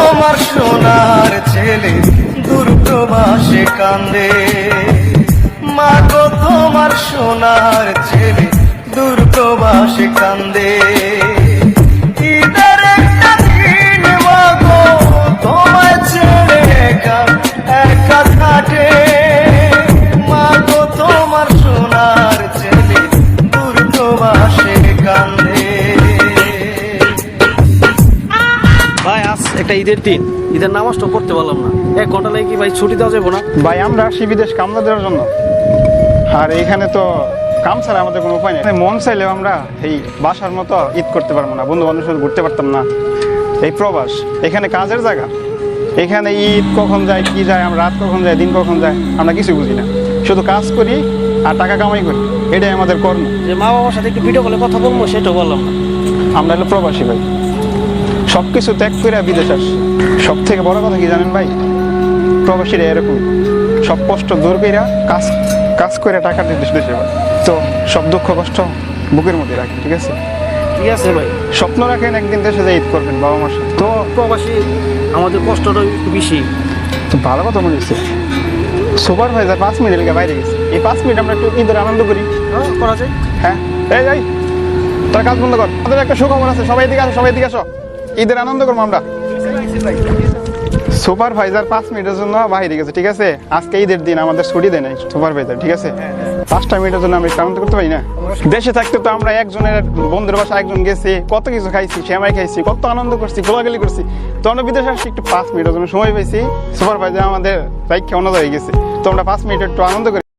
তোমার সোনার ছেলে দূরপ্রবাসে কান্দে। মা গো তোমার সোনার ছেলে দূরপ্রবাসে কান্দে। তোমার সোনার ছেলে একটা ঈদের দিন ঈদের নামাজটা পড়তে পারলাম না। এক ঘণ্টা লাগে কি ভাই ছুটি দেওয়া যাব না? ভাই আমরা আসি বিদেশ কামলা দেওয়ার জন্য। আর এখানে তো কাম ছাড়া আমাদের কোনো উপায় নেই। মন চাইলেও আমরা এই বাসার মতো ঈদ করতে পারব না। বন্ধু বান্ধবের সাথে ঘুরতে পারতাম না। এই প্রবাস এখানে কাজের জায়গা। এখানে ঈদ কখন যায় কি যায় আমরা রাত কখন যায় দিন কখন যায় আমরা কিছু বুঝি না। শুধু কাজ করি আর টাকা কামাই করি। এটাই আমাদের কর্ম। যে মা বাবার সাথে একটু ভিডিও কলে কথা বলব সেটাও বললাম না। আমরা হলো প্রবাসী ভাই। সব কিছু ত্যাগ করে বিদেশ আসছি সব থেকে বড় কথা কি জানেন ভাই? প্রবাসীরা এরকম। সব কষ্ট দূর করে কাজ কাজ করে টাকা দিয়ে দেশ পায়। তো সব দুঃখ কষ্ট বুকের মধ্যে রাখেন ঠিক আছে? ঠিক আছে ভাই। স্বপ্ন রাখেন একদিন দেশে যে ঈদ করবেন বাবা মার সাথে। তো প্রবাসী আমাদের কষ্টটা একটু বেশি। তো ভালো কথা মনে হচ্ছে সুপারভাইজার পাঁচ মিনিট লেগে বাইরে গেছে। এই পাঁচ মিনিট আমরা একটু ঈদের আনন্দ করি। হ্যাঁ করা যায়। হ্যাঁ। এই যাই তোর কাজ বন্ধ কর। আমাদের একটা সুখবর আছে সবাই দিকে আসো সবাই দিকে আসো। ঈদের আনন্দ করব আমরা। সুপারভাইজার পাঁচ মিনিটের জন্য বাইরে গেছে, ঠিক আছে? আজকে ঈদের দিন, আমাদের ছুটি দেয় নাই সুপারভাইজার, ঠিক আছে? পাঁচটা মিনিটের জন্য একটু আনন্দ করতে পারি না? দেশে থাকতে তো আমরা একজনের বন্ধুর বাসা একজন গেছি, কত কিছু খাইছি শ্যামাই খাইছি, কত আনন্দ করছি, গোলাগালি করছি। তো আমরা বিদেশে আসছি, একটু পাঁচ মিনিটের জন্য সময় পাইছি সুপারভাইজার আমাদের রাইখে অন্য গেছে। তো আমরা পাঁচ মিনিট একটু আনন্দ করি।